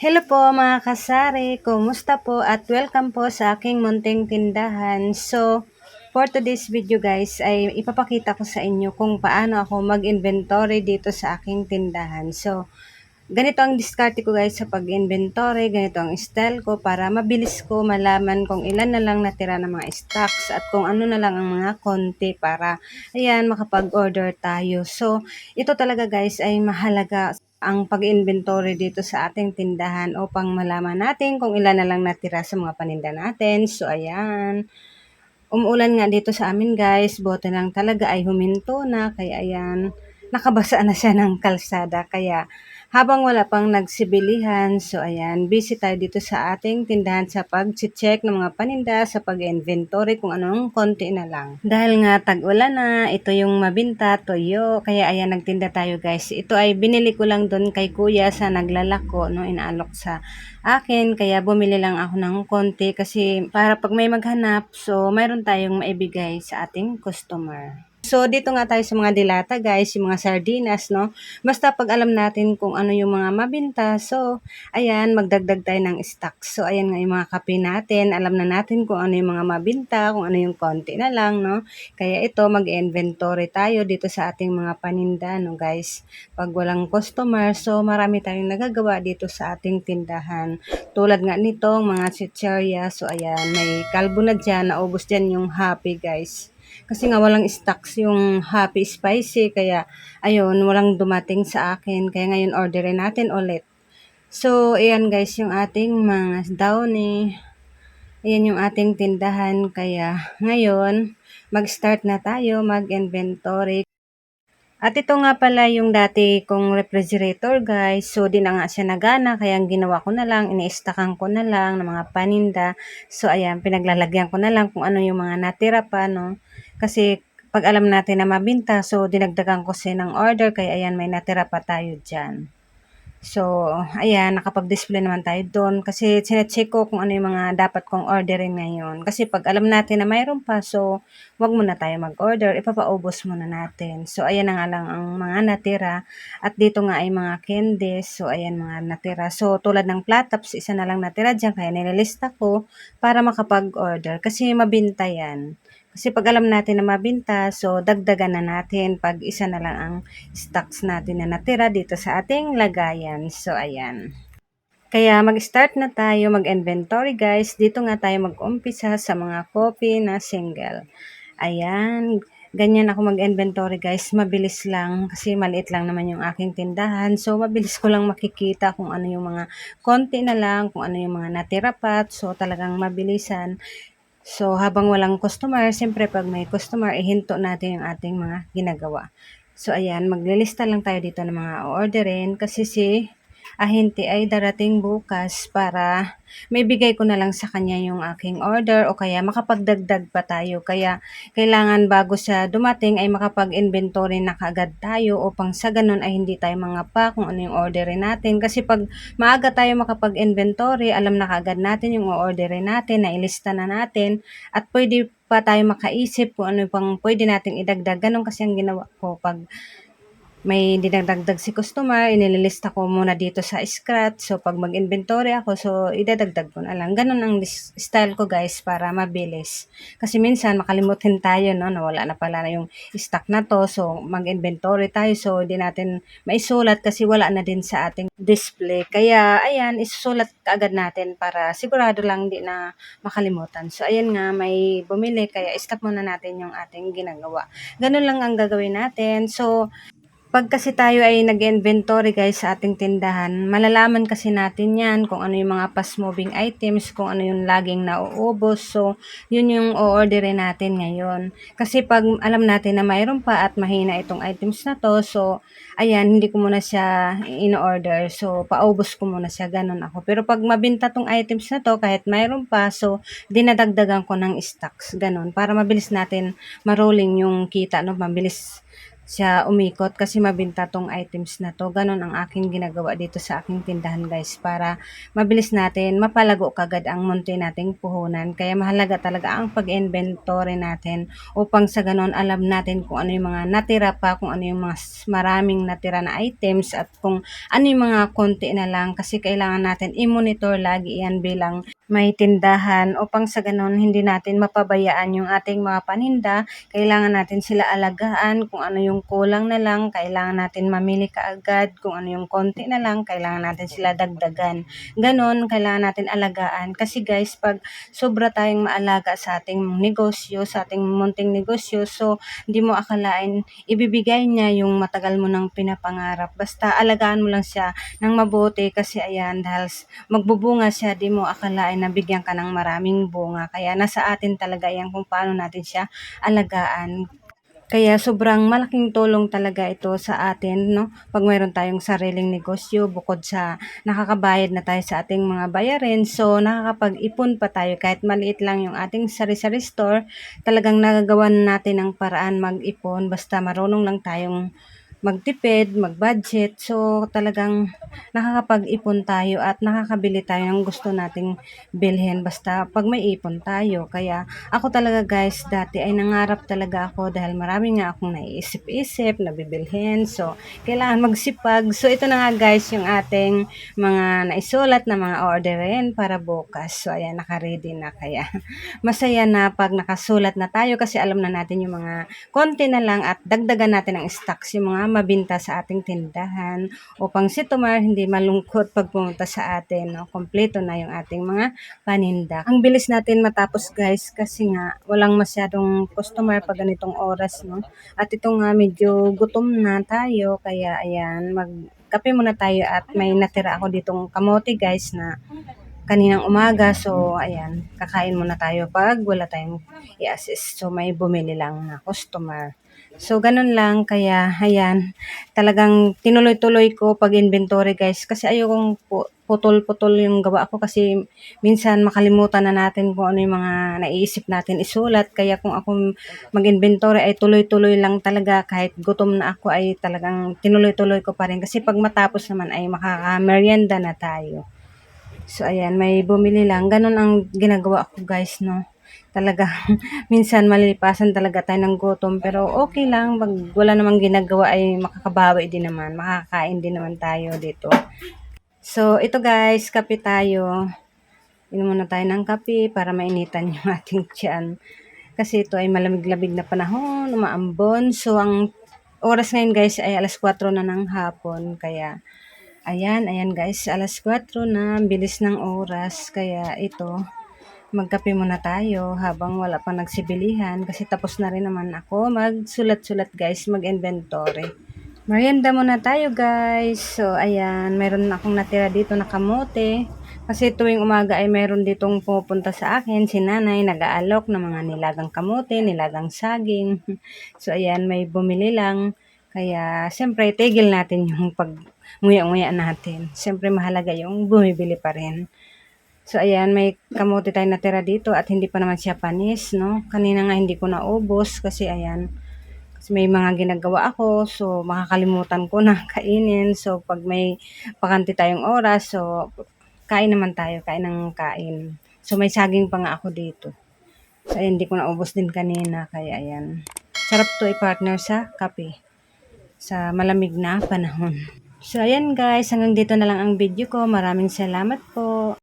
Hello po mga kasari, kumusta po at welcome po sa aking munting tindahan. So, for today's video guys ay ipapakita ko sa inyo kung paano ako mag-inventory dito sa aking tindahan. So, ganito ang diskarte ko guys sa pag-inventory, ganito ang style ko para mabilis ko malaman kung ilan na lang natira ng mga stocks at kung ano na lang ang mga konti para ayan makapag-order tayo. So, ito talaga guys ay mahalaga ang pag-inventory dito sa ating tindahan upang malaman natin kung ilan na lang natira sa mga paninda natin. So, ayan. Umuulan nga dito sa amin guys, bote lang talaga ay huminto na, kaya ayan, nakabasa na siya ng kalsada. Kaya habang wala pang nagsibilihan, so ayan, busy tayo dito sa ating tindahan sa pag-check ng mga paninda, sa pag-inventory kung anong konti na lang. Dahil nga tag-ulan na, ito yung mabinta, toyo, kaya ayan, nagtinda tayo guys. Ito ay binili ko lang doon kay kuya sa naglalako, no, inaalok sa akin, kaya bumili lang ako ng konti kasi para pag may maghanap, so mayroon tayong maibigay sa ating customer. So, dito nga tayo sa mga dilata, guys, yung mga sardinas, no? Basta pag alam natin kung ano yung mga mabinta, so, ayan, magdagdag tayo ng stock. So, ayan nga yung mga kape natin. Alam na natin kung ano yung mga mabinta, kung ano yung konti na lang, no? Kaya ito, mag-inventory tayo dito sa ating mga paninda, no, guys? Pag walang customer, so, marami tayong nagagawa dito sa ating tindahan. Tulad nga nitong mga chicharia, so, ayan, may kalbo na dyan, naubos dyan yung happy, guys. Kasi nga walang stocks yung Happy Spicy kaya ayun, walang dumating sa akin. Kaya ngayon orderin natin ulit. So, ayan guys yung ating mga downy. Ayan yung ating tindahan. Kaya ngayon, mag-start na tayo mag-inventory. At ito nga pala yung dati kong refrigerator guys. So di na nga siya nagana kaya ang ginawa ko na lang, iniistakan ko na lang ng mga paninda. So ayan, pinaglalagyan ko na lang kung ano yung mga natira pa no. Kasi pag alam natin na mabinta, so dinagdagan ko siya ng order kaya ayan may natira pa tayo dyan. So, ayan, nakapag-display naman tayo doon kasi sinecheck ko kung ano yung mga dapat kong orderin ngayon. Kasi pag alam natin na mayroon pa, so wag muna tayo mag-order, ipapaubos muna natin. So, ayan na nga lang ang mga natira. At dito nga ay mga candies, so ayan mga natira. So, tulad ng platops, isa na lang natira dyan, kaya nililista ko para makapag-order kasi mabinta yan. Kasi pag alam natin na mabinta, so dagdagan na natin pag isa na lang ang stocks natin na natira dito sa ating lagayan. So, ayan. Kaya mag-start na tayo mag-inventory guys. Dito nga tayo mag-umpisa sa mga coffee na single. Ayan. Ganyan ako mag-inventory guys. Mabilis lang kasi maliit lang naman yung aking tindahan. So, mabilis ko lang makikita kung ano yung mga konti na lang, kung ano yung mga natira pa. So, talagang mabilisan. So, habang walang customer, siyempre pag may customer, ihinto natin yung ating mga ginagawa. So, ayan, maglilista lang tayo dito ng mga orderin kasi si ahente ay darating bukas para may bigay ko na lang sa kanya yung aking order o kaya makapagdagdag pa tayo. Kaya kailangan bago siya dumating ay makapag-inventory na kaagad tayo upang sa ganun ay hindi tayo mga pa kung ano yung orderin natin. Kasi pag maaga tayo makapag-inventory, alam na kaagad natin yung orderin natin, nailista na natin at pwede pa tayo makaisip kung ano pang pwede nating idagdag. Ganun kasi ang ginawa ko pag may dinadagdag si customer, inililista ko muna dito sa Scratch. So, pag mag-inventory ako, so, idadagdag ko na lang. Ganun ang style ko, guys, para mabilis. Kasi minsan, makalimutin tayo, no, nawala na pala na yung stock na to. So, mag-inventory tayo. So, hindi natin maisulat kasi wala na din sa ating display. Kaya, ayan, isusulat kaagad natin para sigurado lang di na makalimutan. So, ayan nga, may bumili. Kaya, stop muna natin yung ating ginagawa. Ganun lang ang gagawin natin. So, pag kasi tayo ay nag-inventory guys sa ating tindahan, malalaman kasi natin yan kung ano yung mga fast-moving items, kung ano yung laging nauubos. So, yun yung o-orderin natin ngayon. Kasi pag alam natin na mayroon pa at mahina itong items na to, so, ayan, hindi ko muna siya in-order. So, paubos ko muna siya, ganun ako. Pero pag mabinta tong items na to, kahit mayroon pa, so, dinadagdagan ko ng stocks, ganun. Para mabilis natin marolling yung kita, no? Mabilis siya umikot kasi mabinta tong items na to. Ganon ang aking ginagawa dito sa aking tindahan guys para mabilis natin mapalago kagad ang munti nating puhunan. Kaya mahalaga talaga ang pag-inventory natin upang sa ganon alam natin kung ano yung mga natira pa, kung ano yung mga maraming natira na items at kung ano yung mga konti na lang kasi kailangan natin i-monitor lagi yan bilang may tindahan upang sa ganon hindi natin mapabayaan yung ating mga paninda. Kailangan natin sila alagaan kung ano yung kulang na lang, kailangan natin mamili kaagad kung ano yung konti na lang, kailangan natin sila dagdagan. Ganon, kailangan natin alagaan kasi guys, pag sobra tayong maalaga sa ating negosyo, sa ating munting negosyo, so hindi mo akalain ibibigay niya yung matagal mo nang pinapangarap. Basta alagaan mo lang siya ng mabuti kasi ayan, dahil magbubunga siya, di mo akalain na bigyan ka ng maraming bunga. Kaya nasa atin talaga yan kung paano natin siya alagaan. Kaya sobrang malaking tulong talaga ito sa atin, no? Pag mayroon tayong sariling negosyo, bukod sa nakakabayad na tayo sa ating mga bayarin, so nakakapag-ipon pa tayo kahit maliit lang yung ating sari-sari store, talagang nagagawan natin ng paraan mag-ipon, basta marunong lang tayong magtipid, mag-budget. So, talagang nakakapag-ipon tayo at nakakabili tayo ng gusto nating bilhin basta pag may ipon tayo. Kaya ako talaga guys, dati ay nangarap talaga ako dahil marami nga akong naiisip-isip na bibilhin. So, kailangan magsipag. So, ito na nga guys yung ating mga naisulat na mga orderin para bukas. So, ayan, nakaready na kaya. Masaya na pag nakasulat na tayo kasi alam na natin yung mga konti na lang at dagdagan natin ang stocks yung mga mabinta sa ating tindahan upang si Tomar hindi malungkot pag pumunta sa atin. No? Kompleto na yung ating mga paninda. Ang bilis natin matapos guys kasi nga walang masyadong customer pag ganitong oras. No? At ito nga medyo gutom na tayo kaya ayan magkape muna tayo at may natira ako ditong kamote guys na kaninang umaga. So, ayan, kakain muna tayo pag wala tayong i-assist. So, may bumili lang na customer. So, ganun lang. Kaya, ayan, talagang tinuloy-tuloy ko pag-inventory guys. Kasi ayokong pu- putol-putol yung gawa ko kasi minsan makalimutan na natin kung ano yung mga naiisip natin isulat. Kaya kung ako mag-inventory ay tuloy-tuloy lang talaga kahit gutom na ako ay talagang tinuloy-tuloy ko pa rin. Kasi pag matapos naman ay makaka-merienda na tayo. So, ayan, may bumili lang. Ganun ang ginagawa ko, guys, no? Talaga, minsan malilipasan talaga tayo ng gutom. Pero okay lang, pag wala namang ginagawa ay makakabawi din naman. Makakain din naman tayo dito. So, ito guys, kape tayo. Inom muna tayo ng kape para mainitan yung ating tiyan. Kasi ito ay malamig-labig na panahon, umaambon. So, ang oras ngayon guys ay alas 4 na ng hapon. Kaya, Ayan, ayan guys, alas 4 na, bilis ng oras, kaya ito, magkape muna tayo habang wala pa nagsibilihan kasi tapos na rin naman ako magsulat-sulat guys, mag-inventory. Merienda muna tayo guys. So, ayan, meron akong natira dito na kamote. Kasi tuwing umaga ay meron ditong pupunta sa akin, si nanay, nag-aalok ng mga nilagang kamote, nilagang saging. So, ayan, may bumili lang. Kaya, siyempre, tigil natin yung pag nguya-nguya natin. Siyempre, mahalaga yung bumibili pa rin. So, ayan, may kamote tayo natira dito at hindi pa naman siya panis, no? Kanina nga hindi ko naubos kasi, ayan, kasi may mga ginagawa ako, so makakalimutan ko na kainin. So, pag may pakanti tayong oras, so kain naman tayo, kain ng kain. So, may saging pa nga ako dito. So, ayan, hindi ko naubos din kanina, kaya ayan. Sarap to i-partner sa kape sa malamig na panahon. So, ayan guys, hanggang dito na lang ang video ko. Maraming salamat po.